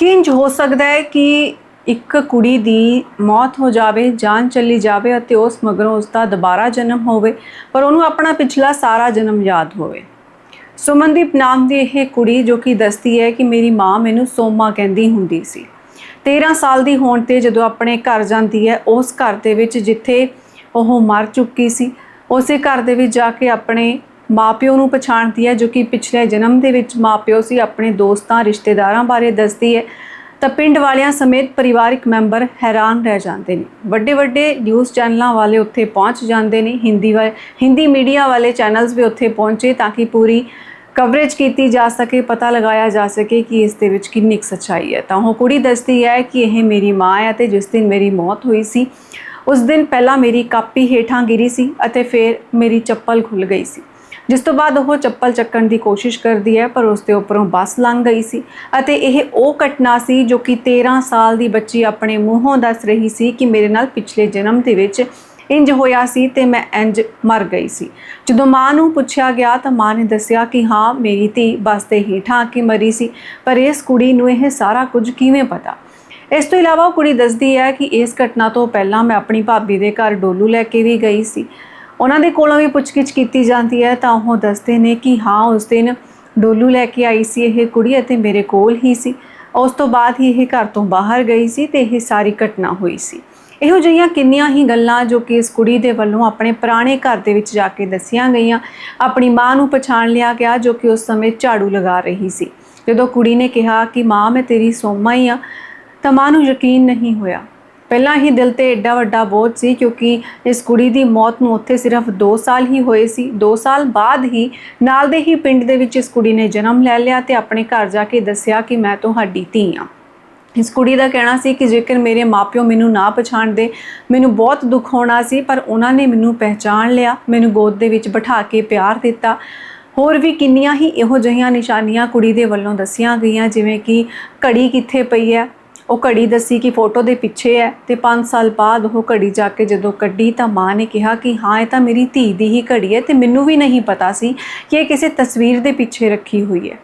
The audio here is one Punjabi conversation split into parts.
ਕਿੰਜ ਹੋ ਸਕਦਾ ਹੈ ਕਿ ਇੱਕ ਕੁੜੀ ਦੀ ਮੌਤ ਹੋ ਜਾਵੇ, ਜਾਨ ਚਲੀ ਜਾਵੇ ਅਤੇ ਉਸ ਮਗਰੋਂ ਉਸ ਦਾ ਦੁਬਾਰਾ ਜਨਮ ਹੋਵੇ, ਪਰ ਉਹਨੂੰ ਆਪਣਾ ਪਿਛਲਾ ਸਾਰਾ ਜਨਮ ਯਾਦ ਹੋਵੇ। ਸੁਮਨਦੀਪ ਨਾਮ ਦੀ ਇਹ ਕੁੜੀ ਜੋ ਕਿ ਦੱਸਦੀ ਹੈ ਕਿ ਮੇਰੀ ਮਾਂ ਮੈਨੂੰ ਸੋਮਾ ਕਹਿੰਦੀ ਹੁੰਦੀ ਸੀ। 13 ਸਾਲ ਦੀ ਹੋਣ ਤੇ ਜਦੋਂ ਆਪਣੇ ਘਰ ਜਾਂਦੀ ਹੈ, ਉਸ ਘਰ ਦੇ ਵਿੱਚ ਜਿੱਥੇ ਉਹ ਮਰ ਚੁੱਕੀ ਸੀ, ਉਸੇ ਘਰ ਦੇ ਵਿੱਚ ਜਾ ਕੇ ਆਪਣੇ ਮਾਪਿਓ ਨੂੰ ਪਛਾਣਦੀ ਹੈ, ਜੋ ਕਿ ਪਿਛਲੇ ਜਨਮ ਦੇ ਵਿੱਚ ਮਾਪਿਓ ਸੀ, ਆਪਣੇ ਦੋਸਤਾਂ, ਰਿਸ਼ਤੇਦਾਰਾਂ ਬਾਰੇ ਦੱਸਦੀ ਹੈ। ਤਾਂ ਪਿੰਡ ਵਾਲਿਆਂ ਸਮੇਤ ਪਰਿਵਾਰਿਕ ਮੈਂਬਰ ਹੈਰਾਨ ਰਹਿ ਜਾਂਦੇ ਨੇ। ਵੱਡੇ ਵੱਡੇ ਨਿਊਜ਼ ਚੈਨਲਾਂ ਵਾਲੇ ਉੱਥੇ ਪਹੁੰਚ ਜਾਂਦੇ ਨੇ, ਹਿੰਦੀ ਵਾਲੇ, ਹਿੰਦੀ ਮੀਡੀਆ ਵਾਲੇ ਚੈਨਲਸ ਵੀ ਉੱਥੇ ਪਹੁੰਚੇ ਤਾਂ ਕਿ ਪੂਰੀ ਕਵਰੇਜ ਕੀਤੀ ਜਾ ਸਕੇ, ਪਤਾ ਲਗਾਇਆ ਜਾ ਸਕੇ ਕਿ ਇਸ ਦੇ ਵਿੱਚ ਕਿੰਨੀ ਕੁ ਸੱਚਾਈ ਹੈ। ਤਾਂ ਉਹ ਕੁੜੀ ਦੱਸਦੀ ਹੈ ਕਿ ਇਹ ਮੇਰੀ ਮਾਂ ਹੈ ਤੇ ਜਿਸ ਦਿਨ ਮੇਰੀ ਮੌਤ ਹੋਈ ਸੀ, ਉਸ ਦਿਨ ਪਹਿਲਾਂ ਮੇਰੀ ਕਾਪੀ ਹੇਠਾਂ ਗਿਰੀ ਸੀ ਅਤੇ ਫਿਰ ਮੇਰੀ ਚੱਪਲ ਖੁੱਲ ਗਈ ਸੀ। ਜਿਸ ਤੋਂ ਬਾਅਦ ਉਹ ਚੱਪਲ ਚੱਕਣ ਦੀ ਕੋਸ਼ਿਸ਼ ਕਰਦੀ ਹੈ, ਪਰ ਉਸ ਦੇ ਉੱਪਰੋਂ ਬੱਸ ਲੰਘ ਗਈ ਸੀ ਅਤੇ ਇਹ ਉਹ ਘਟਨਾ ਸੀ ਜੋ ਕਿ 13 ਸਾਲ ਦੀ ਬੱਚੀ ਆਪਣੇ ਮੂੰਹੋਂ ਦੱਸ ਰਹੀ ਸੀ ਕਿ ਮੇਰੇ ਨਾਲ ਪਿਛਲੇ ਜਨਮ ਦੇ ਵਿੱਚ ਇੰਜ ਹੋਇਆ ਸੀ ਤੇ ਮੈਂ ਇੰਜ ਮਰ ਗਈ ਸੀ। ਜਦੋਂ ਮਾਂ ਨੂੰ ਪੁੱਛਿਆ ਗਿਆ ਤਾਂ ਮਾਂ ਨੇ ਦੱਸਿਆ ਕਿ ਹਾਂ, ਮੇਰੀ ਧੀ ਬੱਸ ਦੇ ਹੇਠਾਂ ਆ ਕੇ ਮਰੀ ਸੀ, ਪਰ ਇਸ ਕੁੜੀ ਨੂੰ ਇਹ ਸਾਰਾ ਕੁਝ ਕਿਵੇਂ ਪਤਾ? ਇਸ ਤੋਂ ਇਲਾਵਾ ਉਹ ਕੁੜੀ ਦੱਸਦੀ ਹੈ ਕਿ ਇਸ ਘਟਨਾ ਤੋਂ ਪਹਿਲਾਂ ਮੈਂ ਆਪਣੀ ਭਾਬੀ ਦੇ ਘਰ ਡੋਲੂ ਲੈ ਕੇ ਵੀ ਗਈ ਸੀ। ਉਹਨਾਂ ਦੇ ਕੋਲੋਂ ਵੀ ਪੁੱਛਗਿੱਛ ਕੀਤੀ ਜਾਂਦੀ ਹੈ ਤਾਂ ਉਹ ਦੱਸਦੇ ਨੇ ਕਿ ਹਾਂ, ਉਸ ਦਿਨ ਡੋਲੂ ਲੈ ਕੇ ਆਈ ਸੀ ਇਹ ਕੁੜੀ ਅਤੇ ਮੇਰੇ ਕੋਲ ਹੀ ਸੀ। ਉਸ ਤੋਂ ਬਾਅਦ ਹੀ ਇਹ ਘਰ ਤੋਂ ਬਾਹਰ ਗਈ ਸੀ ਤੇ ਇਹ ਸਾਰੀ ਘਟਨਾ ਹੋਈ ਸੀ। ਇਹੋ ਜਿਹੀਆਂ ਕਿੰਨੀਆਂ ਹੀ ਗੱਲਾਂ ਜੋ ਕਿ ਇਸ ਕੁੜੀ ਦੇ ਵੱਲੋਂ ਆਪਣੇ ਪੁਰਾਣੇ ਘਰ ਦੇ ਵਿੱਚ ਜਾ ਕੇ ਦੱਸੀਆਂ ਗਈਆਂ, ਆਪਣੀ ਮਾਂ ਨੂੰ ਪਛਾਣ ਲਿਆ ਗਿਆ ਜੋ ਕਿ ਉਸ ਸਮੇਂ ਝਾੜੂ ਲਗਾ ਰਹੀ ਸੀ। ਜਦੋਂ ਕੁੜੀ ਨੇ ਕਿਹਾ ਕਿ ਮਾਂ, ਮੈਂ ਤੇਰੀ ਸੋਮਾ ਹੀ ਆ ਤਾਂ ਮਾਂ ਨੂੰ ਯਕੀਨ ਨਹੀਂ ਹੋਇਆ। ਪਹਿਲਾਂ ਹੀ ਦਿਲ ਤੇ ਐਡਾ ਵੱਡਾ ਬੋਝ ਸੀ ਕਿਉਂਕਿ ਇਸ ਕੁੜੀ ਦੀ ਮੌਤ ਨੂੰ ਉੱਥੇ ਸਿਰਫ 2 ਸਾਲ ਹੀ ਹੋਏ ਸੀ। 2 ਸਾਲ ਬਾਅਦ ਹੀ ਨਾਲ ਦੇ ਹੀ ਪਿੰਡ ਦੇ ਵਿੱਚ ਇਸ ਕੁੜੀ ਨੇ ਜਨਮ ਲੈ ਲਿਆ ਤੇ ਆਪਣੇ ਘਰ ਜਾ ਕੇ ਦੱਸਿਆ ਕਿ ਮੈਂ ਤੁਹਾਡੀ ਧੀ ਹਾਂ ਇਸ ਕੁੜੀ ਦਾ ਕਹਿਣਾ ਸੀ ਕਿ ਜੇਕਰ ਮੇਰੇ ਮਾਪਿਓ ਮੈਨੂੰ ਨਾ ਪਛਾਣਦੇ ਮੈਨੂੰ ਬਹੁਤ ਦੁੱਖ ਹੋਣਾ ਸੀ, ਪਰ ਉਹਨਾਂ ਨੇ ਮੈਨੂੰ ਪਹਿਚਾਣ ਲਿਆ, ਮੈਨੂੰ ਗੋਦ ਦੇ ਵਿੱਚ ਬਿਠਾ ਕੇ ਪਿਆਰ ਦਿੱਤਾ। ਹੋਰ ਵੀ ਕਿੰਨੀਆਂ ਹੀ ਇਹੋ ਜਿਹੀਆਂ ਨਿਸ਼ਾਨੀਆਂ ਕੁੜੀ ਦੇ ਵੱਲੋਂ ਦੱਸੀਆਂ ਗਈਆਂ, ਜਿਵੇਂ ਕਿ ਘੜੀ ਕਿੱਥੇ ਪਈ ਹੈ ਉਹ ਘੜੀ ਦੱਸੀ ਕਿ ਫੋਟੋ ਦੇ ਪਿੱਛੇ ਹੈ ਤੇ 5 ਸਾਲ ਬਾਅਦ ਉਹ ਘੜੀ ਜਾ ਕੇ ਜਦੋਂ ਕੱਢੀ ਤਾਂ ਮਾਂ ਨੇ ਕਿਹਾ ਕਿ ਹਾਂ, ਇਹ ਤਾਂ ਮੇਰੀ ਧੀ ਦੀ ਹੀ ਘੜੀ ਹੈ ਤੇ ਮੈਨੂੰ ਵੀ ਨਹੀਂ ਪਤਾ ਸੀ ਕਿ ਇਹ ਕਿਸੇ ਤਸਵੀਰ ਦੇ ਪਿੱਛੇ ਰੱਖੀ ਹੋਈ ਹੈ।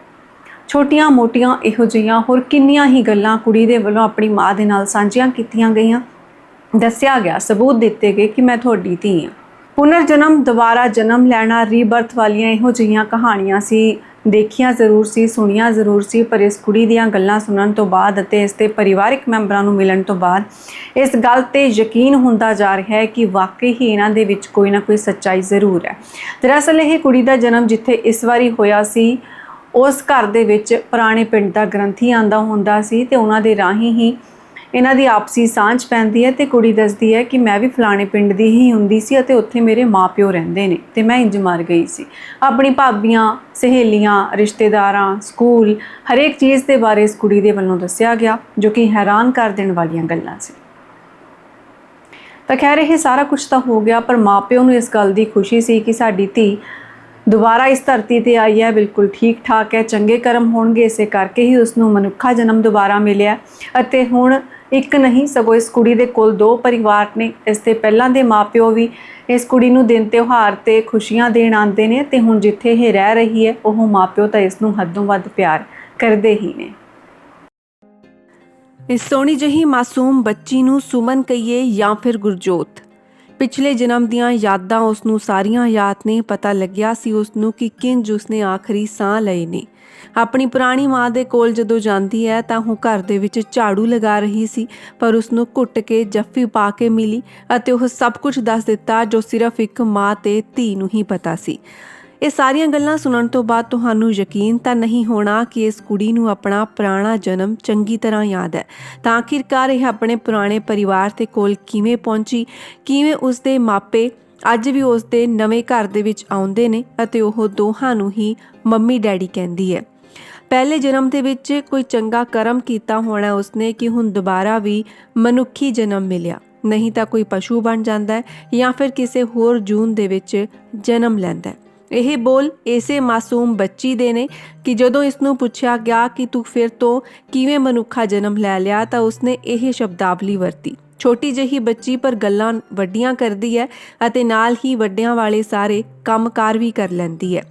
ਛੋਟੀਆਂ-ਮੋਟੀਆਂ ਇਹੋ ਜਿਹੀਆਂ ਹੋਰ ਕਿੰਨੀਆਂ ਹੀ ਗੱਲਾਂ ਕੁੜੀ ਦੇ ਵੱਲੋਂ ਆਪਣੀ ਮਾਂ ਦੇ ਨਾਲ ਸਾਂਝੀਆਂ ਕੀਤੀਆਂ ਗਈਆਂ। ਦੱਸਿਆ ਗਿਆ, ਸਬੂਤ ਦਿੱਤੇ ਗਏ ਕਿ ਮੈਂ ਤੁਹਾਡੀ ਧੀ ਹਾਂ। ਪੁਨਰ ਜਨਮ ਦੁਬਾਰਾ ਜਨਮ ਲੈਣਾ, ਰੀਬਰਥ ਵਾਲੀਆਂ ਇਹੋ ਜਿਹੀਆਂ ਕਹਾਣੀਆਂ ਸੀ। ਦੇਖੀਆਂ ਜ਼ਰੂਰ ਸੀ, ਸੁਣੀਆਂ ਜ਼ਰੂਰ ਸੀ, ਪਰ ਇਸ ਕੁੜੀ ਦੀਆਂ ਗੱਲਾਂ ਸੁਣਨ ਤੋਂ ਬਾਅਦ ਅਤੇ ਇਸ ਦੇ ਪਰਿਵਾਰਕ ਮੈਂਬਰਾਂ ਨੂੰ ਮਿਲਣ ਤੋਂ ਬਾਅਦ ਇਸ ਗੱਲ ਤੇ ਯਕੀਨ ਹੁੰਦਾ ਜਾ ਰਿਹਾ ਹੈ ਕਿ ਵਾਕਈ ਹੀ ਇਹਨਾਂ ਦੇ ਵਿੱਚ ਕੋਈ ਨਾ ਕੋਈ ਸੱਚਾਈ ਜ਼ਰੂਰ ਹੈ। ਦਰਅਸਲ ਇਹ ਕੁੜੀ ਦਾ ਜਨਮ ਜਿੱਥੇ ਇਸ ਵਾਰੀ ਹੋਇਆ ਸੀ, ਉਸ ਘਰ ਦੇ ਵਿੱਚ ਪੁਰਾਣੇ ਪਿੰਡ ਦਾ ਗ੍ਰੰਥੀ ਆਂਦਾ ਹੁੰਦਾ ਸੀ ਤੇ ਉਹਨਾਂ ਦੇ ਰਾਹੀਂ ਹੀ ਇਹਨਾਂ ਦੀ ਆਪਸੀ ਸਾਂਝ ਪੈਂਦੀ ਹੈ ਤੇ ਕੁੜੀ ਦੱਸਦੀ ਹੈ ਕਿ ਮੈਂ ਵੀ ਫਲਾਣੇ ਪਿੰਡ ਦੀ ਹੀ ਹੁੰਦੀ ਸੀ ਅਤੇ ਉੱਥੇ ਮੇਰੇ ਮਾਪਿਓ ਰਹਿੰਦੇ ਨੇ ਤੇ ਮੈਂ ਇੰਜ ਮਰ ਗਈ ਸੀ। ਆਪਣੀ ਭਾਬੀਆਂ, ਸਹੇਲੀਆਂ, ਰਿਸ਼ਤੇਦਾਰਾਂ, ਸਕੂਲ, ਹਰੇਕ ਚੀਜ਼ ਦੇ ਬਾਰੇ ਇਸ ਕੁੜੀ ਦੇ ਵੱਲੋਂ ਦੱਸਿਆ ਗਿਆ, ਜੋ ਕਿ ਹੈਰਾਨ ਕਰ ਦੇਣ ਵਾਲੀਆਂ ਗੱਲਾਂ ਸੀ। ਤਾਂ ਖੈਰ ਇਹ ਸਾਰਾ ਕੁਝ ਤਾਂ ਹੋ ਗਿਆ, ਪਰ ਮਾਪਿਓ ਨੂੰ ਇਸ ਗੱਲ ਦੀ ਖੁਸ਼ੀ ਸੀ ਕਿ ਸਾਡੀ ਧੀ ਦੁਬਾਰਾ ਇਸ ਧਰਤੀ ਤੇ ਆਈ ਹੈ, ਬਿਲਕੁਲ ਠੀਕ ਠਾਕ ਹੈ, ਚੰਗੇ ਕਰਮ ਹੋਣਗੇ, ਇਸੇ ਕਰਕੇ ਹੀ ਉਸ ਨੂੰ ਮਨੁੱਖਾ ਜਨਮ ਦੁਬਾਰਾ ਮਿਲਿਆ ਅਤੇ ਹੁਣ ਇੱਕ ਨਹੀਂ, ਸਗੋਂ ਇਸ ਕੁੜੀ ਦੇ ਕੋਲ ਦੋ ਪਰਿਵਾਰ ਨੇ। ਇਸ ਦੇ ਪਹਿਲਾਂ ਦੇ ਮਾਪਿਓ ਵੀ ਇਸ ਕੁੜੀ ਨੂੰ ਦਿਨ ਤਿਉਹਾਰ ਤੇ ਖੁਸ਼ੀਆਂ ਦੇਣ ਆਉਂਦੇ ਨੇ ਤੇ ਹੁਣ ਜਿੱਥੇ ਇਹ ਰਹਿ ਰਹੀ ਹੈ, ਉਹ ਮਾਪਿਓ ਤਾਂ ਇਸ ਨੂੰ ਹੱਦੋਂ ਵੱਧ ਪਿਆਰ ਕਰਦੇ ਹੀ ਨੇ। ਇਸ ਸੋਹਣੀ ਜਹੀ ਮਾਸੂਮ ਬੱਚੀ ਨੂੰ ਸੁਮਨ ਕਹੀਏ ਜਾਂ ਫਿਰ ਗੁਰਜੋਤ। ਪਿਛਲੇ ਜਨਮ ਦੀਆਂ ਯਾਦਾਂ ਉਸ ਨੂੰ ਸਾਰੀਆਂ ਯਾਦ ਨੇ, ਪਤਾ ਲੱਗਿਆ ਸੀ ਉਸ ਨੂੰ ਕਿ ਕਿੰਜ ਉਸਨੇ ਆਖਰੀ ਸਾਹ ਲਏ ਨੇ। ਆਪਣੀ ਪੁਰਾਣੀ ਮਾਂ ਦੇ ਕੋਲ ਜਦੋਂ ਜਾਂਦੀ ਹੈ ਤਾਂ ਉਹ ਘਰ ਦੇ ਵਿੱਚ ਝਾੜੂ ਲਗਾ ਰਹੀ ਸੀ, ਪਰ ਉਸ ਨੂੰ ਘੁੱਟ ਕੇ ਜੱਫੀ ਪਾ ਕੇ ਮਿਲੀ ਅਤੇ ਉਹ ਸਭ ਕੁਝ ਦੱਸ ਦਿੱਤਾ ਜੋ ਸਿਰਫ ਇੱਕ ਮਾਂ ਤੇ ਧੀ ਨੂੰ ਹੀ ਪਤਾ ਸੀ। ਇਹ ਸਾਰੀਆਂ ਗੱਲਾਂ ਸੁਣਨ ਤੋਂ ਬਾਅਦ ਤੁਹਾਨੂੰ ਯਕੀਨ ਤਾਂ ਨਹੀਂ ਹੋਣਾ ਕਿ ਇਸ ਕੁੜੀ ਨੂੰ ਆਪਣਾ ਪੁਰਾਣਾ ਜਨਮ ਚੰਗੀ ਤਰ੍ਹਾਂ ਯਾਦ ਹੈ। ਤਾਂ ਆਖਿਰਕਾਰ ਇਹ ਆਪਣੇ ਪੁਰਾਣੇ ਪਰਿਵਾਰ ਦੇ ਕੋਲ ਕਿਵੇਂ ਪਹੁੰਚੀ, ਕਿਵੇਂ ਉਸ ਦੇ ਮਾਪੇ ਅੱਜ ਵੀ ਉਸ ਦੇ ਨਵੇਂ ਘਰ ਦੇ ਵਿੱਚ ਆਉਂਦੇ ਨੇ ਅਤੇ ਉਹ ਦੋਹਾਂ ਨੂੰ ਹੀ ਮੰਮੀ ਡੈਡੀ ਕਹਿੰਦੀ ਹੈ। ਪਹਿਲੇ ਜਨਮ ਦੇ ਵਿੱਚ ਕੋਈ ਚੰਗਾ ਕਰਮ ਕੀਤਾ ਹੋਣਾ ਉਸਨੇ ਕਿ ਹੁਣ ਦੁਬਾਰਾ ਵੀ ਮਨੁੱਖੀ ਜਨਮ ਮਿਲਿਆ। ਨਹੀਂ ਤਾਂ ਕੋਈ ਪਸ਼ੂ ਬਣ ਜਾਂਦਾ ਹੈ ਜਾਂ ਫਿਰ ਕਿਸੇ ਹੋਰ ਜੂਨ ਦੇ ਵਿੱਚ ਜਨਮ ਲੈਂਦਾ ਹੈ। ਇਹ ਬੋਲ ਇਸੇ ਮਾਸੂਮ ਬੱਚੀ ਦੇ ਨੇ ਕਿ ਜਦੋਂ ਇਸ ਨੂੰ ਪੁੱਛਿਆ ਗਿਆ ਕਿ ਤੂੰ ਫਿਰ ਤੋਂ ਕਿਵੇਂ ਮਨੁੱਖਾ ਜਨਮ ਲੈ ਲਿਆ ਤਾਂ ਉਸਨੇ ਇਹ ਸ਼ਬਦਾਵਲੀ ਵਰਤੀ। ਛੋਟੀ ਜਿਹੀ ਬੱਚੀ ਪਰ ਗੱਲਾਂ ਵੱਡੀਆਂ ਕਰਦੀ ਹੈ ਅਤੇ ਨਾਲ ਹੀ ਵੱਡਿਆਂ ਵਾਲੇ ਸਾਰੇ ਕੰਮਕਾਰ ਵੀ ਕਰ ਲੈਂਦੀ ਹੈ।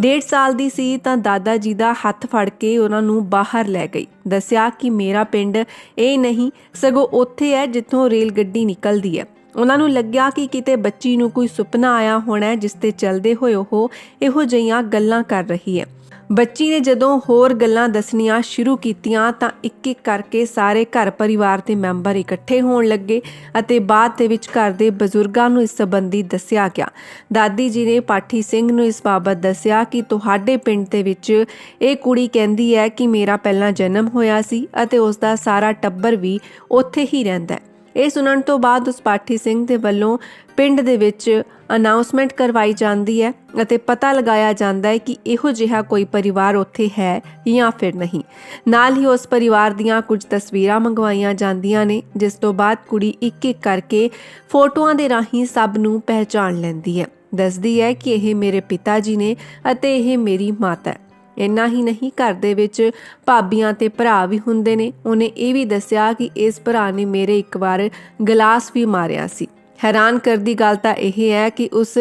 ਡੇਢ ਸਾਲ ਦੀ ਸੀ ਤਾਂ ਦਾਦਾ ਜੀ ਦਾ ਹੱਥ ਫੜ ਕੇ ਉਹਨਾਂ ਨੂੰ ਬਾਹਰ ਲੈ ਗਈ। ਦੱਸਿਆ ਕਿ ਮੇਰਾ ਪਿੰਡ ਇਹ ਨਹੀਂ, ਸਗੋਂ ਉੱਥੇ ਹੈ ਜਿੱਥੋਂ ਰੇਲ ਗੱਡੀ ਨਿਕਲਦੀ ਹੈ। ਉਹਨਾਂ ਨੂੰ ਲੱਗਿਆ ਕਿ ਕਿਤੇ ਬੱਚੀ ਨੂੰ ਕੋਈ ਸੁਪਨਾ ਆਇਆ ਹੋਣਾ ਜਿਸ ਤੇ ਚੱਲਦੇ ਹੋਏ ਉਹ ਇਹੋ ਜਿਹੀਆਂ ਗੱਲਾਂ ਕਰ ਰਹੀ ਹੈ। ਬੱਚੀ ਨੇ ਜਦੋਂ ਹੋਰ ਗੱਲਾਂ ਦੱਸਣੀਆਂ ਸ਼ੁਰੂ ਕੀਤੀਆਂ ਤਾਂ ਇੱਕ ਇੱਕ ਕਰਕੇ ਸਾਰੇ ਘਰ ਪਰਿਵਾਰ ਦੇ ਮੈਂਬਰ ਇਕੱਠੇ ਹੋਣ ਲੱਗੇ ਅਤੇ ਬਾਅਦ ਦੇ ਵਿੱਚ ਘਰ ਦੇ ਬਜ਼ੁਰਗਾਂ ਨੂੰ ਇਸ ਸੰਬੰਧੀ ਦੱਸਿਆ ਗਿਆ। ਦਾਦੀ ਜੀ ਨੇ ਪਾਠੀ ਸਿੰਘ ਨੂੰ ਇਸ ਬਾਬਤ ਦੱਸਿਆ ਕਿ ਤੁਹਾਡੇ ਪਿੰਡ ਦੇ ਵਿੱਚ ਇਹ ਕੁੜੀ ਕਹਿੰਦੀ ਹੈ ਕਿ ਮੇਰਾ ਪਹਿਲਾਂ ਜਨਮ ਹੋਇਆ ਸੀ ਅਤੇ ਉਸ ਦਾ ਸਾਰਾ ਟੱਬਰ ਵੀ ਉੱਥੇ ਹੀ ਰਹਿੰਦਾ ਹੈ। ਇਹ ਸੁਣਨ ਤੋਂ ਬਾਅਦ ਉਸ ਪਾਠੀ ਸਿੰਘ ਦੇ ਵੱਲੋਂ ਪਿੰਡ ਦੇ ਵਿੱਚ ਅਨਾਉਂਸਮੈਂਟ ਕਰਵਾਈ ਜਾਂਦੀ ਹੈ ਅਤੇ ਪਤਾ ਲਗਾਇਆ ਜਾਂਦਾ ਹੈ ਕਿ ਇਹੋ ਜਿਹਾ ਕੋਈ ਪਰਿਵਾਰ ਉੱਥੇ ਹੈ ਜਾਂ ਫਿਰ ਨਹੀਂ। ਨਾਲ ਹੀ ਉਸ ਪਰਿਵਾਰ ਦੀਆਂ ਕੁਝ ਤਸਵੀਰਾਂ ਮੰਗਵਾਈਆਂ ਜਾਂਦੀਆਂ ਨੇ, ਜਿਸ ਤੋਂ ਬਾਅਦ ਕੁੜੀ ਇੱਕ ਇੱਕ ਕਰਕੇ ਫੋਟੋਆਂ ਦੇ ਰਾਹੀਂ ਸਭ ਨੂੰ ਪਹਿਚਾਣ ਲੈਂਦੀ ਹੈ। ਦੱਸਦੀ ਹੈ ਕਿ ਇਹ ਮੇਰੇ ਪਿਤਾ ਜੀ ਨੇ ਅਤੇ ਇਹ ਮੇਰੀ ਮਾਤਾ ਹੈ। ਇੰਨਾ ਹੀ ਨਹੀਂ, ਘਰ ਦੇ ਵਿੱਚ ਭਾਬੀਆਂ ਤੇ ਭਰਾ ਵੀ ਹੁੰਦੇ ਨੇ। ਉਹਨੇ ਇਹ ਵੀ ਦੱਸਿਆ ਕਿ ਇਸ ਭਰਾ ਨੇ ਮੇਰੇ ਇੱਕ ਵਾਰ ਗਲਾਸ ਵੀ ਮਾਰਿਆ ਸੀ। ਹੈਰਾਨ ਕਰਦੀ ਗੱਲ ਤਾਂ ਇਹ ਹੈ ਕਿ ਉਸ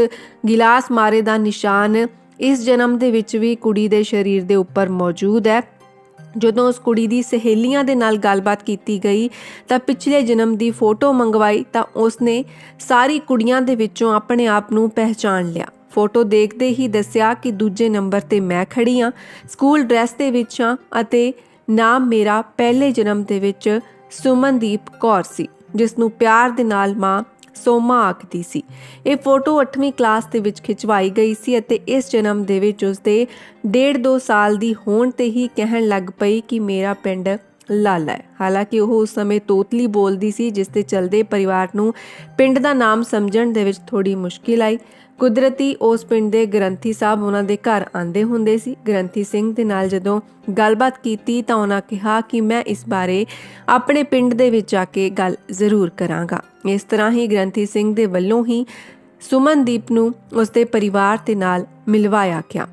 ਗਿਲਾਸ ਮਾਰੇ ਦਾ ਨਿਸ਼ਾਨ ਇਸ ਜਨਮ ਦੇ ਵਿੱਚ ਵੀ ਕੁੜੀ ਦੇ ਸਰੀਰ ਦੇ ਉੱਪਰ ਮੌਜੂਦ ਹੈ। ਜਦੋਂ ਉਸ ਕੁੜੀ ਦੀ ਸਹੇਲੀਆਂ ਦੇ ਨਾਲ ਗੱਲਬਾਤ ਕੀਤੀ ਗਈ ਤਾਂ ਪਿਛਲੇ ਜਨਮ ਦੀ ਫੋਟੋ ਮੰਗਵਾਈ ਤਾਂ ਉਸਨੇ ਸਾਰੀ ਕੁੜੀਆਂ ਦੇ ਵਿੱਚੋਂ ਆਪਣੇ ਆਪ ਨੂੰ ਪਹਿਚਾਣ ਲਿਆ। ਫੋਟੋ ਦੇਖਦੇ ਹੀ ਦੱਸਿਆ ਕਿ ਦੂਜੇ ਨੰਬਰ ਤੇ ਮੈਂ ਖੜੀ ਹਾਂ ਸਕੂਲ ਡਰੈਸ ਦੇ ਵਿੱਚ ਹਾਂ ਅਤੇ ਨਾਮ ਮੇਰਾ ਪਹਿਲੇ ਜਨਮ ਦੇ ਵਿੱਚ ਸੁਮਨਦੀਪ ਕੌਰ ਸੀ, ਜਿਸ ਨੂੰ ਪਿਆਰ ਦੇ ਨਾਲ ਮਾਂ ਸੋਮਾ ਆਖਦੀ ਸੀ। ਇਹ ਫੋਟੋ 8ਵੀਂ ਕਲਾਸ ਦੇ ਵਿੱਚ ਖਿਚਵਾਈ ਗਈ ਸੀ ਅਤੇ ਇਸ ਜਨਮ ਦੇ ਵਿੱਚ ਉਸਦੇ ਡੇਢ ਦੋ ਸਾਲ ਦੀ ਹੋਣ ਤੇ ਹੀ ਕਹਿਣ ਲੱਗ ਪਈ ਕਿ ਮੇਰਾ ਪਿੰਡ ਲਾਲਾ ਹੈ। ਹਾਲਾਂਕਿ ਉਹ ਉਸ ਸਮੇਂ ਤੋਤਲੀ ਬੋਲਦੀ ਸੀ, ਜਿਸ ਤੇ ਚਲਦੇ ਪਰਿਵਾਰ ਨੂੰ ਪਿੰਡ ਦਾ ਨਾਮ ਸਮਝਣ ਦੇ ਵਿੱਚ ਥੋੜੀ ਮੁਸ਼ਕਿਲ ਆਈ। ਕੁਦਰਤੀ ਉਸ ਪਿੰਡ ਦੇ ਗ੍ਰੰਥੀ ਸਾਹਿਬ ਉਹਨਾਂ ਦੇ ਘਰ ਆਂਦੇ ਹੁੰਦੇ ਸੀ। ਗ੍ਰੰਥੀ ਸਿੰਘ ਦੇ ਨਾਲ ਜਦੋਂ ਗੱਲਬਾਤ ਕੀਤੀ ਤਾਂ ਉਹਨਾਂ ਕਿਹਾ ਕਿ ਮੈਂ ਇਸ ਬਾਰੇ ਆਪਣੇ ਪਿੰਡ ਦੇ ਵਿੱਚ ਜਾ ਕੇ ਗੱਲ ਜ਼ਰੂਰ ਕਰਾਂਗਾ। ਇਸ ਤਰ੍ਹਾਂ ਹੀ ਗ੍ਰੰਥੀ ਸਿੰਘ ਦੇ ਵੱਲੋਂ ਹੀ ਸੁਮਨਦੀਪ ਨੂੰ ਉਸਦੇ ਪਰਿਵਾਰ ਦੇ ਨਾਲ ਮਿਲਵਾਇਆ ਗਿਆ।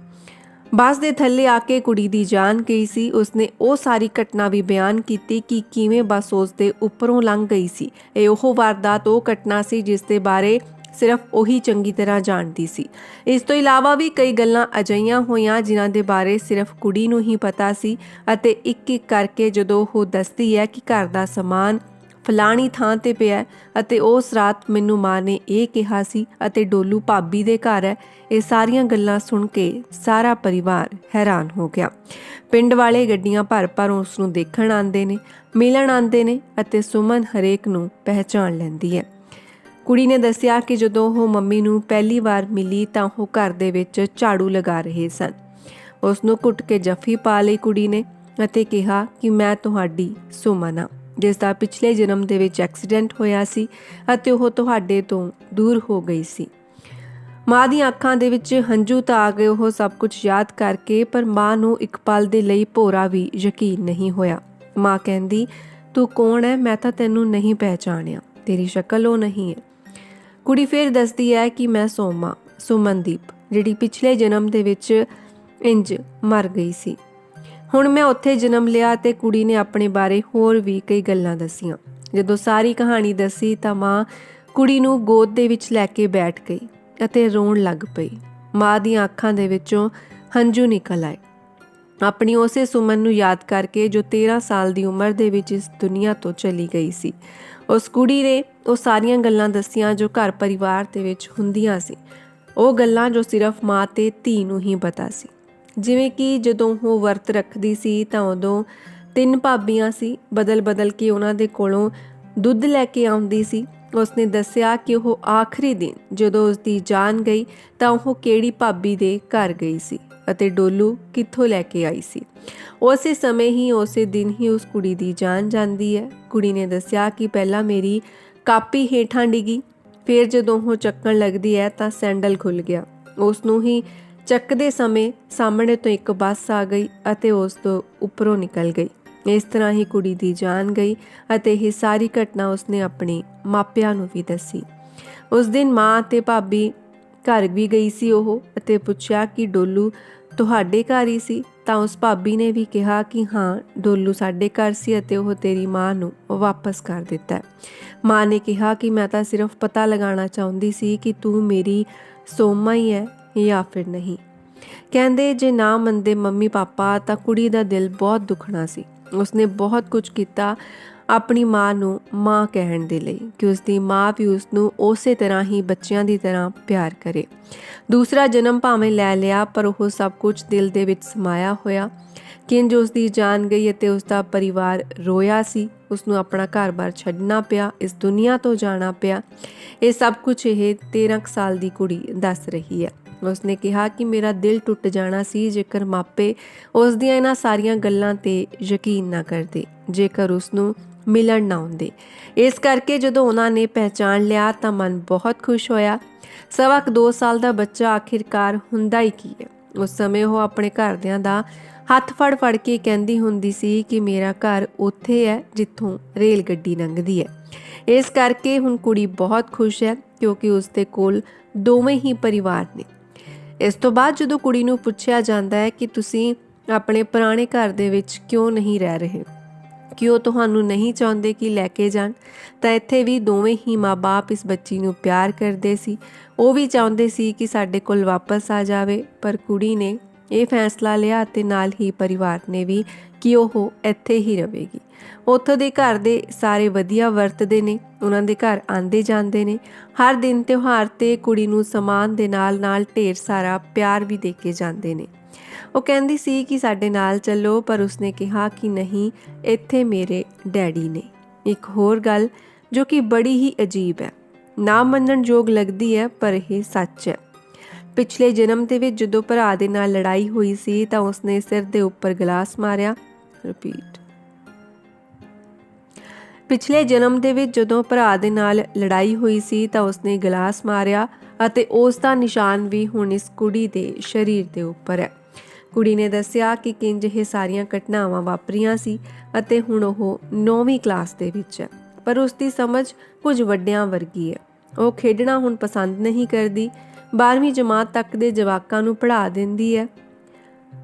ਬੱਸ ਦੇ ਥੱਲੇ ਆ ਕੇ ਕੁੜੀ ਦੀ ਜਾਨ ਗਈ ਸੀ। ਉਸਨੇ ਉਹ ਸਾਰੀ ਘਟਨਾ ਵੀ ਬਿਆਨ ਕੀਤੀ ਕਿ ਕਿਵੇਂ ਬੱਸ ਉਸ ਦੇ ਉੱਪਰੋਂ ਲੰਘ ਗਈ ਸੀ। ਇਹ ਉਹ ਵਾਰਦਾਤ, ਉਹ ਘਟਨਾ ਸੀ ਜਿਸ ਦੇ ਬਾਰੇ ਸਿਰਫ ਉਹੀ ਚੰਗੀ ਤਰ੍ਹਾਂ ਜਾਣਦੀ ਸੀ। ਇਸ ਤੋਂ ਇਲਾਵਾ ਵੀ ਕਈ ਗੱਲਾਂ ਅਜਈਆਂ ਹੋਈਆਂ ਜਿਨ੍ਹਾਂ ਦੇ ਬਾਰੇ ਸਿਰਫ ਕੁੜੀ ਨੂੰ ਹੀ ਪਤਾ ਸੀ ਅਤੇ ਇੱਕ ਇੱਕ ਕਰਕੇ ਜਦੋਂ ਉਹ ਦੱਸਦੀ ਹੈ ਕਿ ਘਰ ਦਾ ਸਮਾਨ ਫਲਾਣੀ ਥਾਂ ਤੇ ਪਿਆ ਅਤੇ ਉਸ ਰਾਤ ਮੈਨੂੰ ਮਾਂ ਨੇ ਇਹ ਕਿਹਾ ਸੀ ਅਤੇ ਡੋਲੂ ਭਾਬੀ ਦੇ ਘਰ ਹੈ, ਇਹ ਸਾਰੀਆਂ ਗੱਲਾਂ ਸੁਣ ਕੇ ਸਾਰਾ ਪਰਿਵਾਰ ਹੈਰਾਨ ਹੋ ਗਿਆ। ਪਿੰਡ ਵਾਲੇ ਗੱਡੀਆਂ ਭਰ-ਭਰ ਉਸ ਨੂੰ ਦੇਖਣ ਆਉਂਦੇ ਨੇ, ਮਿਲਣ ਆਉਂਦੇ ਨੇ ਅਤੇ ਸੁਮਨ ਹਰੇਕ ਨੂੰ ਪਹਿਚਾਣ ਲੈਂਦੀ ਹੈ। ਕੁੜੀ ਨੇ ਦੱਸਿਆ ਕਿ ਜਦੋਂ ਉਹ ਮੰਮੀ ਨੂੰ ਪਹਿਲੀ ਵਾਰ ਮਿਲੀ ਤਾਂ ਉਹ ਘਰ ਦੇ ਵਿੱਚ ਝਾੜੂ ਲਗਾ ਰਹੇ ਸਨ। ਉਸ ਨੂੰ ਘੁੱਟ ਕੇ ਜੱਫੀ ਪਾ ਲਈ ਕੁੜੀ ਨੇ ਅਤੇ ਕਿਹਾ ਕਿ ਮੈਂ ਤੁਹਾਡੀ ਸੁਮਨ ਹਾਂ ਜਿਸ ਦਾ ਪਿਛਲੇ ਜਨਮ ਦੇ ਵਿੱਚ ਐਕਸੀਡੈਂਟ ਹੋਇਆ ਸੀ ਅਤੇ ਉਹ ਤੁਹਾਡੇ ਤੋਂ ਦੂਰ ਹੋ ਗਈ ਸੀ। ਮਾਂ ਦੀਆਂ ਅੱਖਾਂ ਦੇ ਵਿੱਚ ਹੰਝੂ ਤਾਂ ਆ ਗਏ, ਉਹ ਸਭ ਕੁਝ ਯਾਦ ਕਰਕੇ, ਪਰ ਮਾਂ ਨੂੰ ਇੱਕ ਪਲ ਦੇ ਲਈ ਭੋਰਾ ਵੀ ਯਕੀਨ ਨਹੀਂ ਹੋਇਆ। ਮਾਂ ਕਹਿੰਦੀ, ਤੂੰ ਕੌਣ ਹੈ? ਮੈਂ ਤਾਂ ਤੈਨੂੰ ਨਹੀਂ ਪਹਿਚਾਣਿਆ। ਤੇਰੀ ਸ਼ਕਲ ਉਹ ਨਹੀਂ ਹੈ। ਕੁੜੀ ਫੇਰ ਦੱਸਦੀ ਹੈ ਕਿ ਮੈਂ ਸੋਮਾ, ਸੁਮਨਦੀਪ, ਜਿਹੜੀ ਪਿਛਲੇ ਜਨਮ ਦੇ ਵਿੱਚ ਇੰਜ ਮਰ ਗਈ ਸੀ। ਹੁਣ ਮੈਂ ਉੱਥੇ ਜਨਮ ਲਿਆ ਤੇ ਕੁੜੀ ਨੇ ਆਪਣੇ ਬਾਰੇ ਹੋਰ ਵੀ ਕਈ ਗੱਲਾਂ ਦੱਸੀਆਂ। ਜਦੋਂ ਸਾਰੀ ਕਹਾਣੀ ਦੱਸੀ ਤਾਂ ਮਾਂ ਕੁੜੀ ਨੂੰ ਗੋਦ ਦੇ ਵਿੱਚ ਲੈ ਕੇ ਬੈਠ ਗਈ ਅਤੇ ਰੋਣ ਲੱਗ ਪਈ। ਮਾਂ ਦੀਆਂ ਅੱਖਾਂ ਦੇ ਵਿੱਚੋਂ ਹੰਝੂ ਨਿਕਲ ਆਏ। ਆਪਣੀ ਉਸੇ ਸੁਮਨ ਨੂੰ ਯਾਦ ਕਰਕੇ ਜੋ 13 ਸਾਲ ਦੀ ਉਮਰ ਦੇ ਵਿੱਚ ਇਸ ਦੁਨੀਆ ਤੋਂ ਚਲੀ ਗਈ ਸੀ ਉਸ ਕੁੜੀ ਨੇ ਉਹ ਸਾਰੀਆਂ ਗੱਲਾਂ ਦੱਸੀਆਂ ਜੋ ਘਰ ਪਰਿਵਾਰ ਦੇ ਵਿੱਚ ਹੁੰਦੀਆਂ ਸੀ। ਉਹ ਗੱਲਾਂ ਜੋ ਸਿਰਫ ਮਾਂ ਤੇ ਧੀ ਨੂੰ ਹੀ ਪਤਾ ਸੀ। ਜਿਵੇਂ ਕਿ ਜਦੋਂ ਉਹ ਵਰਤ ਰੱਖਦੀ ਸੀ ਤਾਂ ਉਦੋਂ ਤਿੰਨ ਭਾਬੀਆਂ ਸੀ। ਬਦਲ-ਬਦਲ ਕੇ ਉਹਨਾਂ ਦੇ ਕੋਲੋਂ ਦੁੱਧ ਲੈ ਕੇ ਆਉਂਦੀ ਸੀ। ਉਸਨੇ ਦੱਸਿਆ ਕਿ ਉਹ ਆਖਰੀ ਦਿਨ ਜਦੋਂ ਉਸਦੀ ਜਾਨ ਗਈ ਤਾਂ ਉਹ ਕਿਹੜੀ ਭਾਬੀ ਦੇ ਘਰ ਗਈ ਸੀ। ਅਤੇ ਡੋਲੂ ਕਿੱਥੋਂ ਲੈ ਕੇ ਆਈ ਸੀ। ਉਸੇ ਸਮੇਂ ਹੀ, ਉਸੇ ਦਿਨ ਹੀ ਉਸ ਕੁੜੀ ਦੀ ਜਾਨ ਜਾਂਦੀ ਹੈ। ਕੁੜੀ ਨੇ ਦੱਸਿਆ ਕਿ ਪਹਿਲਾਂ ਮੇਰੀ ਕਾਪੀ ਹੇਠਾਂ ਡਿੱਗੀ, ਫਿਰ ਜਦੋਂ ਉਹ ਚੱਕਣ ਲੱਗਦੀ ਹੈ ਤਾਂ ਸੈਂਡਲ ਖੁੱਲ ਗਿਆ। ਉਸ ਨੂੰ ਹੀ ਚੱਕਦੇ ਸਮੇਂ ਸਾਹਮਣੇ ਤੋਂ ਇੱਕ ਬੱਸ ਆ ਗਈ ਅਤੇ ਉਸ ਤੋਂ ਉੱਪਰੋਂ ਨਿਕਲ ਗਈ। ਇਸ ਤਰ੍ਹਾਂ ਹੀ ਕੁੜੀ ਦੀ ਜਾਨ ਗਈ ਅਤੇ ਇਹ ਸਾਰੀ ਘਟਨਾ ਉਸਨੇ ਆਪਣੇ ਮਾਪਿਆਂ ਨੂੰ ਵੀ ਦੱਸੀ। ਉਸ ਦਿਨ ਮਾਂ ਤੇ ਭਾਬੀ ਘਰ ਵੀ ਗਈ ਸੀ ਉਹ ਅਤੇ ਪੁੱਛਿਆ ਕਿ ਡੋਲੂ ਤੁਹਾਡੇ ਘਰ ਹੀ ਸੀ, ਤਾਂ ਉਸ ਭਾਬੀ ਨੇ ਵੀ ਕਿਹਾ ਕਿ ਹਾਂ, ਡੋਲੂ ਸਾਡੇ ਘਰ ਸੀ ਅਤੇ ਉਹ ਤੇਰੀ ਮਾਂ ਨੂੰ ਵਾਪਸ ਕਰ ਦਿੱਤਾ ਮਾਂ ਨੇ ਕਿਹਾ ਕਿ ਮੈਂ ਤਾਂ ਸਿਰਫ ਪਤਾ ਲਗਾਉਣਾ ਚਾਹੁੰਦੀ ਸੀ ਕਿ ਤੂੰ ਮੇਰੀ ਸੋਮਾ ਹੀ ਹੈ ਜਾਂ ਫਿਰ ਨਹੀਂ। ਕਹਿੰਦੇ, ਜੇ ਨਾ ਮੰਨਦੇ ਮੰਮੀ ਪਾਪਾ ਤਾਂ ਕੁੜੀ ਦਾ ਦਿਲ ਬਹੁਤ ਦੁਖਣਾ ਸੀ। ਉਸਨੇ ਬਹੁਤ ਕੁਝ ਕੀਤਾ ਆਪਣੀ ਮਾਂ ਨੂੰ ਮਾਂ ਕਹਿਣ ਦੇ ਲਈ ਕਿ ਉਸਦੀ ਮਾਂ ਵੀ ਉਸ ਨੂੰ ਉਸੇ ਤਰ੍ਹਾਂ ਹੀ ਬੱਚਿਆਂ ਦੀ ਤਰ੍ਹਾਂ ਪਿਆਰ ਕਰੇ। ਦੂਸਰਾ ਜਨਮ ਭਾਵੇਂ ਲੈ ਲਿਆ, ਪਰ ਉਹ ਸਭ ਕੁਝ ਦਿਲ ਦੇ ਵਿੱਚ ਸਮਾਇਆ ਹੋਇਆ। ਕਿੰਜ ਉਸ ਦੀ ਜਾਨ ਗਈ ਅਤੇ ਉਸ ਦਾ ਪਰਿਵਾਰ ਰੋਇਆ ਸੀ। ਉਸ ਨੂੰ ਆਪਣਾ ਘਰ-ਬਾਰ ਛੱਡਣਾ ਪਿਆ, ਇਸ ਦੁਨੀਆ ਤੋਂ ਜਾਣਾ ਪਿਆ। ਇਹ ਸਭ ਕੁਝ ਇਹ 13 ਕੁ ਸਾਲ ਦੀ ਕੁੜੀ ਦੱਸ ਰਹੀ ਹੈ। ਉਸਨੇ ਕਿਹਾ ਕਿ ਮੇਰਾ ਦਿਲ ਟੁੱਟ ਜਾਣਾ ਸੀ ਜੇਕਰ ਮਾਪੇ ਉਸ ਦੀਆਂ ਇਹਨਾਂ ਸਾਰੀਆਂ ਗੱਲਾਂ ਤੇ ਯਕੀਨ ਨਾ ਕਰਦੇ, ਜੇਕਰ ਉਸ ਨੂੰ ਮਿਲਣ ਨਾ ਆਉਂਦੇ। ਇਸ ਕਰਕੇ ਜਦੋਂ ਉਹਨਾਂ ਨੇ ਪਹਿਚਾਨ ਲਿਆ ਤਾਂ ਮਨ ਬਹੁਤ ਖੁਸ਼ ਹੋਇਆ। ਸਵਾ ਕੁ ਦੋ ਸਾਲ ਦਾ ਬੱਚਾ ਆਖਿਰਕਾਰ ਹੁੰਦਾ ਹੀ ਕੀ ਹੈ? ਉਸ ਸਮੇਂ ਉਹ ਆਪਣੇ ਘਰਦਿਆਂ ਦਾ ਹੱਥ ਫੜ ਫੜ ਕੇ ਕਹਿੰਦੀ ਹੁੰਦੀ ਸੀ ਕਿ ਮੇਰਾ ਘਰ ਉੱਥੇ ਹੈ ਜਿੱਥੋਂ ਰੇਲ ਗੱਡੀ ਲੰਘਦੀ ਹੈ। ਇਸ ਕਰਕੇ ਹੁਣ ਕੁੜੀ ਬਹੁਤ ਖੁਸ਼ ਹੈ ਕਿਉਂਕਿ ਉਸ ਦੇ ਕੋਲ ਦੋਵੇਂ ਹੀ ਪਰਿਵਾਰ ਨੇ। ਇਸ ਤੋਂ ਬਾਅਦ ਜਦੋਂ ਕੁੜੀ ਨੂੰ ਪੁੱਛਿਆ ਜਾਂਦਾ ਹੈ ਕਿ ਤੁਸੀਂ ਆਪਣੇ ਪੁਰਾਣੇ ਘਰ ਦੇ ਵਿੱਚ ਕਿਉਂ ਨਹੀਂ ਰਹਿ ਰਹੇ? ਕਿ ਉਹ ਤੁਹਾਨੂੰ ਨਹੀਂ ਚਾਹੁੰਦੇ ਕਿ ਲੈ ਕੇ ਜਾਣ? ਤਾਂ ਇੱਥੇ ਵੀ ਦੋਵੇਂ ਹੀ ਮਾਪੇ ਇਸ ਬੱਚੀ ਨੂੰ ਪਿਆਰ ਕਰਦੇ ਸੀ। ਉਹ ਵੀ ਚਾਹੁੰਦੇ ਸੀ ਕਿ ਸਾਡੇ ਕੋਲ ਵਾਪਸ ਆ ਜਾਵੇ, ਪਰ ਕੁੜੀ ਨੇ ਇਹ ਫੈਸਲਾ ਲਿਆ ਅਤੇ ਨਾਲ ਹੀ ਪਰਿਵਾਰ ਨੇ ਵੀ ਕਿ ਉਹ ਇੱਥੇ ਹੀ ਰਹੇਗੀ। ਉੱਥੋਂ ਦੇ ਘਰ ਦੇ ਸਾਰੇ ਵਧੀਆ ਵਰਤਦੇ ਨੇ, ਉਹਨਾਂ ਦੇ ਘਰ ਆਂਦੇ ਜਾਂਦੇ ਨੇ। ਹਰ ਦਿਨ ਤਿਉਹਾਰ ਤੇ ਕੁੜੀ ਨੂੰ ਸਮਾਨ ਦੇ ਨਾਲ ਨਾਲ ਢੇਰ ਸਾਰਾ ਪਿਆਰ ਵੀ ਦੇ ਕੇ ਜਾਂਦੇ ਨੇ। ਉਹ ਕਹਿੰਦੀ ਸੀ ਕਿ ਸਾਡੇ ਨਾਲ ਚੱਲੋ, ਪਰ ਉਸਨੇ ਕਿਹਾ ਕਿ ਨਹੀਂ, ਇੱਥੇ ਮੇਰੇ ਡੈਡੀ ਨੇ। ਇੱਕ ਹੋਰ ਗੱਲ ਜੋ ਕਿ ਬੜੀ ਹੀ ਅਜੀਬ ਹੈ। ਨਾ ਮੰਨਣ ਯੋਗ ਲੱਗਦੀ ਹੈ, ਪਰ ਇਹ ਸੱਚ ਹੈ। ਪਿਛਲੇ ਜਨਮ ਦੇ ਵਿੱਚ ਜਦੋਂ ਭਰਾ ਦੇ ਨਾਲ ਲੜਾਈ ਹੋਈ ਸੀ ਤਾਂ ਉਸਨੇ ਸਿਰ ਦੇ ਉੱਪਰ ਗਲਾਸ ਮਾਰਿਆ। ਰਿਪੀਟ ਪਿਛਲੇ ਜਨਮ ਦੇ ਵਿੱਚ ਜਦੋਂ ਭਰਾ ਦੇ ਨਾਲ ਲੜਾਈ ਹੋਈ ਸੀ ਤਾਂ ਉਸਨੇ ਗਲਾਸ ਮਾਰਿਆ ਅਤੇ ਉਸ ਦਾ ਨਿਸ਼ਾਨ ਵੀ ਹੁਣ ਇਸ ਕੁੜੀ ਦੇ ਸਰੀਰ ਦੇ ਉੱਪਰ ਹੈ। ਕੁੜੀ ਨੇ ਦੱਸਿਆ ਕਿ ਕਿੰਜ ਇਹ ਸਾਰੀਆਂ ਘਟਨਾਵਾਂ ਵਾਪਰੀਆਂ ਸੀ ਅਤੇ ਹੁਣ ਉਹ 9ਵੀਂ ਕਲਾਸ ਦੇ ਵਿੱਚ ਹੈ। ਪਰ ਉਸ ਦੀ ਸਮਝ ਕੁਝ ਵੱਡਿਆਂ ਵਰਗੀ ਹੈ। ਉਹ ਖੇਡਣਾ ਹੁਣ ਪਸੰਦ ਨਹੀਂ ਕਰਦੀ 12ਵੀਂ ਜਮਾਤ ਤੱਕ ਦੇ ਜਵਾਕਾਂ ਨੂੰ ਪੜ੍ਹਾ ਦਿੰਦੀ ਹੈ।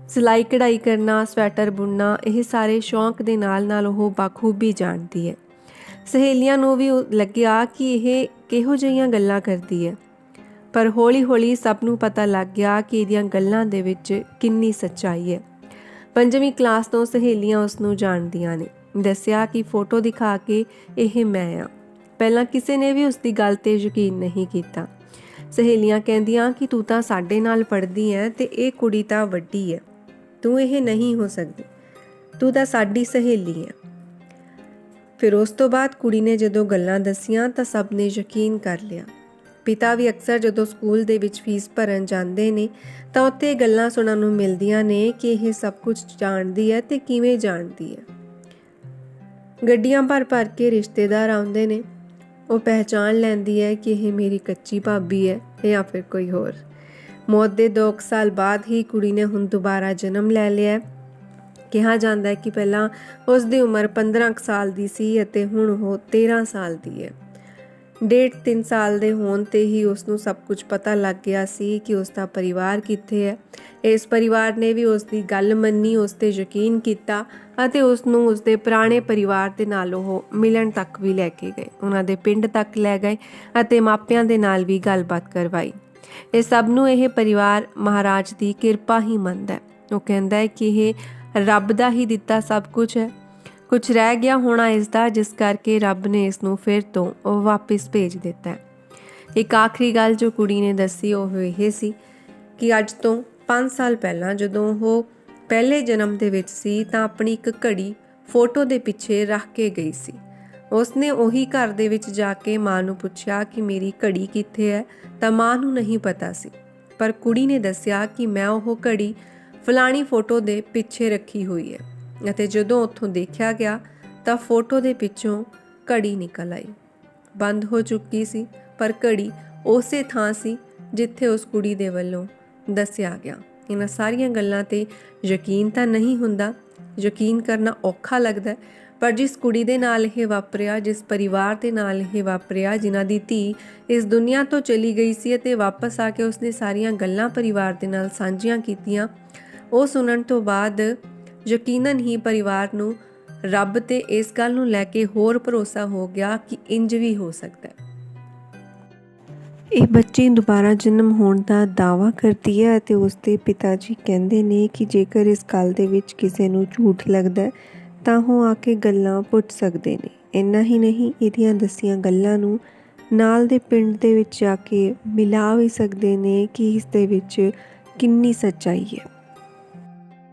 ਸਿਲਾਈ ਕਢਾਈ ਕਰਨਾ, ਸਵੈਟਰ ਬੁਣਨਾ, ਇਹ ਸਾਰੇ ਸ਼ੌਂਕ ਦੇ ਨਾਲ-ਨਾਲ ਉਹ ਬਾਖੂਬੀ ਜਾਣਦੀ ਹੈ। ਸਹੇਲੀਆਂ ਨੂੰ ਵੀ ਲੱਗਿਆ ਕਿ ਇਹ ਕਿਹੋ ਜਿਹੀਆਂ ਗੱਲਾਂ ਕਰਦੀ ਹੈ। ਪਰ ਹੌਲੀ-ਹੌਲੀ ਸਭ ਨੂੰ ਪਤਾ ਲੱਗ ਗਿਆ ਕਿ ਇਹਦੀਆਂ ਗੱਲਾਂ ਦੇ ਵਿੱਚ ਕਿੰਨੀ ਸੱਚਾਈ ਹੈ। ਪੰਜਵੀਂ ਕਲਾਸ ਤੋਂ ਸਹੇਲੀਆਂ ਉਸ ਨੂੰ ਜਾਣਦੀਆਂ ਨੇ। ਦੱਸਿਆ ਕਿ ਫੋਟੋ ਦਿਖਾ ਕੇ ਇਹ ਮੈਂ ਆ ਪਹਿਲਾਂ ਕਿਸੇ ਨੇ ਵੀ ਉਸ ਦੀ ਗੱਲ ਤੇ ਯਕੀਨ ਨਹੀਂ ਕੀਤਾ। ਸਹੇਲੀਆਂ ਕਹਿੰਦੀਆਂ ਕਿ ਤੂੰ ਤਾਂ ਸਾਡੇ ਨਾਲ ਪੜ੍ਹਦੀ ਐ ਤੇ ਇਹ ਕੁੜੀ ਤਾਂ ਵੱਡੀ ਐ। ਤੂੰ ਇਹ ਨਹੀਂ ਹੋ ਸਕਦੀ। ਤੂੰ ਤਾਂ ਸਾਡੀ ਸਹੇਲੀ ਐ। ਫਿਰ ਉਸ ਤੋਂ ਬਾਅਦ ਕੁੜੀ ਨੇ ਜਦੋਂ ਗੱਲਾਂ ਦੱਸੀਆਂ ਤਾਂ ਸਭ ਨੇ ਯਕੀਨ ਕਰ ਲਿਆ। ਪਿਤਾ ਵੀ ਅਕਸਰ ਜਦੋਂ ਸਕੂਲ ਦੇ ਵਿੱਚ ਫੀਸ ਭਰਨ ਜਾਂਦੇ ਨੇ ਤਾਂ ਉੱਥੇ ਗੱਲਾਂ ਸੁਣਨ ਨੂੰ ਮਿਲਦੀਆਂ ਨੇ ਕਿ ਇਹ ਸਭ ਕੁਝ ਜਾਣਦੀ ਹੈ ਤੇ ਕਿਵੇਂ ਜਾਣਦੀ ਹੈ ਗੱਡੀਆਂ ਭਰ ਭਰ ਕੇ ਰਿਸ਼ਤੇਦਾਰ ਆਉਂਦੇ ਨੇ। ਉਹ ਪਹਿਚਾਨ ਲੈਂਦੀ ਹੈ ਕਿ ਇਹ ਮੇਰੀ ਕੱਚੀ ਭਾਬੀ ਹੈ ਜਾਂ ਫਿਰ ਕੋਈ ਹੋਰ। ਮੌਤ ਦੇ 2 ਸਾਲ ਬਾਅਦ ਹੀ ਕੁੜੀ ਨੇ ਹੁਣ ਦੁਬਾਰਾ ਜਨਮ ਲੈ ਲਿਆ ਕਿਹਾ ਜਾਂਦਾ ਹੈ ਕਿ ਪਹਿਲਾਂ ਉਸ ਦੀ ਉਮਰ 15 ਕੁ ਸਾਲ ਦੀ ਸੀ ਅਤੇ ਹੁਣ ਉਹ 13 ਸਾਲ ਦੀ ਹੈ। ਡੇਢ 3 ਸਾਲ ਦੇ ਹੋਣ ਤੇ ਹੀ ਉਸ ਨੂੰ ਸਭ ਕੁਝ ਪਤਾ ਲੱਗ ਗਿਆ ਸੀ ਕਿ ਉਸ ਦਾ ਪਰਿਵਾਰ ਕਿੱਥੇ ਹੈ। ਇਸ ਪਰਿਵਾਰ ਨੇ ਵੀ ਉਸ ਦੀ ਗੱਲ ਮੰਨੀ ਉਸ ਤੇ ਯਕੀਨ ਕੀਤਾ ਅਤੇ ਉਸ ਨੂੰ ਉਸ ਦੇ ਪੁਰਾਣੇ ਪਰਿਵਾਰ ਦੇ ਨਾਲ ਉਹ ਮਿਲਣ ਤੱਕ ਵੀ ਲੈ ਕੇ ਗਏ। ਉਹਨਾਂ ਦੇ ਪਿੰਡ ਤੱਕ ਲੈ ਗਏ ਅਤੇ ਮਾਪਿਆਂ ਦੇ ਨਾਲ ਵੀ ਗੱਲਬਾਤ ਕਰਵਾਈ। ਇਹ ਸਭ ਨੂੰ ਇਹ ਪਰਿਵਾਰ ਮਹਾਰਾਜ ਦੀ ਕਿਰਪਾ ਹੀ ਮੰਨਦਾ ਹੈ। ਉਹ ਕਹਿੰਦਾ ਹੈ ਕਿ ਇਹ ਰੱਬ ਦਾ ਹੀ ਦਿੱਤਾ ਸਭ ਕੁਝ ਹੈ। ਕੁਝ ਰਹਿ ਗਿਆ ਹੋਣਾ ਇਸ ਦਾ ਜਿਸ ਕਰਕੇ ਰੱਬ ਨੇ ਇਸ ਨੂੰ ਫਿਰ ਤੋਂ ਉਹ ਵਾਪਸ ਭੇਜ ਦਿੱਤਾ ਹੈ। ਇੱਕ ਆਖਰੀ ਗੱਲ ਜੋ ਕੁੜੀ ਨੇ ਦੱਸੀ, ਉਹ ਇਹ ਸੀ ਕਿ ਅੱਜ ਤੋਂ 5 ਸਾਲ ਪਹਿਲਾਂ ਜਦੋਂ ਉਹ ਪਹਿਲੇ ਜਨਮ ਦੇ ਵਿੱਚ ਸੀ, ਤਾਂ ਆਪਣੀ ਇੱਕ ਘੜੀ ਫੋਟੋ ਦੇ ਪਿੱਛੇ ਰੱਖ ਕੇ ਗਈ ਸੀ। ਉਸਨੇ ਉਹੀ ਘਰ ਦੇ ਵਿੱਚ ਜਾ ਕੇ ਮਾਂ ਨੂੰ ਪੁੱਛਿਆ ਕਿ ਮੇਰੀ ਘੜੀ ਕਿੱਥੇ ਹੈ? ਤਾਂ ਮਾਂ ਨੂੰ ਨਹੀਂ ਪਤਾ ਸੀ। ਪਰ ਕੁੜੀ ਨੇ ਦੱਸਿਆ ਕਿ ਮੈਂ ਉਹ ਘੜੀ ਫਲਾਣੀ ਫੋਟੋ ਦੇ ਪਿੱਛੇ ਰੱਖੀ ਹੋਈ ਹੈ। ਅਤੇ ਜਦੋਂ ਉੱਥੋਂ ਦੇਖਿਆ ਗਿਆ ਤਾਂ ਫੋਟੋ ਦੇ ਪਿੱਛੋਂ ਘੜੀ ਨਿਕਲ ਆਈ। ਬੰਦ ਹੋ ਚੁੱਕੀ ਸੀ, ਪਰ ਘੜੀ ਉਸੇ ਥਾਂ ਸੀ ਜਿੱਥੇ ਉਸ ਕੁੜੀ ਦੇ ਵੱਲੋਂ ਦੱਸਿਆ ਗਿਆ। ਇਹਨਾਂ ਸਾਰੀਆਂ ਗੱਲਾਂ ਤੇ ਯਕੀਨ ਤਾਂ ਨਹੀਂ ਹੁੰਦਾ। ਯਕੀਨ ਕਰਨਾ ਔਖਾ ਲੱਗਦਾ ਪਰ ਜਿਸ ਕੁੜੀ ਦੇ ਨਾਲ ਇਹ ਵਾਪਰਿਆ, ਜਿਸ ਪਰਿਵਾਰ ਦੇ ਨਾਲ ਇਹ ਵਾਪਰਿਆ, ਜਿਨ੍ਹਾਂ ਦੀ ਧੀ ਇਸ ਦੁਨੀਆ ਤੋਂ ਚਲੀ ਗਈ ਸੀ ਅਤੇ ਵਾਪਸ ਆ ਕੇ ਉਸਨੇ ਸਾਰੀਆਂ ਗੱਲਾਂ ਪਰਿਵਾਰ ਦੇ ਨਾਲ ਸਾਂਝੀਆਂ ਕੀਤੀਆਂ, ਉਹ ਸੁਣਨ ਤੋਂ ਬਾਅਦ ਯਕੀਨਨ ਹੀ ਪਰਿਵਾਰ ਨੂੰ ਰੱਬ ਤੇ ਇਸ ਗੱਲ ਨੂੰ ਲੈ ਕੇ ਹੋਰ ਭਰੋਸਾ ਹੋ ਗਿਆ ਕਿ ਇੰਜ ਵੀ ਹੋ ਸਕਦਾ ਹੈ। ਇਹ ਬੱਚੀ ਦੁਬਾਰਾ ਜਨਮ ਹੋਣ ਦਾ ਦਾਵਾ ਕਰਦੀ ਹੈ ਅਤੇ ਉਸਦੇ ਪਿਤਾ ਜੀ ਕਹਿੰਦੇ ਨੇ ਕਿ ਜੇਕਰ ਇਸ ਗੱਲ ਦੇ ਵਿੱਚ ਕਿਸੇ ਨੂੰ ਝੂਠ ਲੱਗਦਾ ਤਾਂ ਉਹ ਆ ਕੇ ਗੱਲਾਂ ਪੁੱਛ ਸਕਦੇ ਨੇ। ਇੰਨਾ ਹੀ ਨਹੀਂ, ਇਹਦੀਆਂ ਦਸੀਆਂ ਗੱਲਾਂ ਨੂੰ ਨਾਲ ਦੇ ਪਿੰਡ ਦੇ ਵਿੱਚ ਜਾ ਕੇ ਮਿਲਾ ਵੀ ਸਕਦੇ ਨੇ ਕਿ ਇਸ ਦੇ ਵਿੱਚ ਕਿੰਨੀ ਸੱਚਾਈ ਹੈ।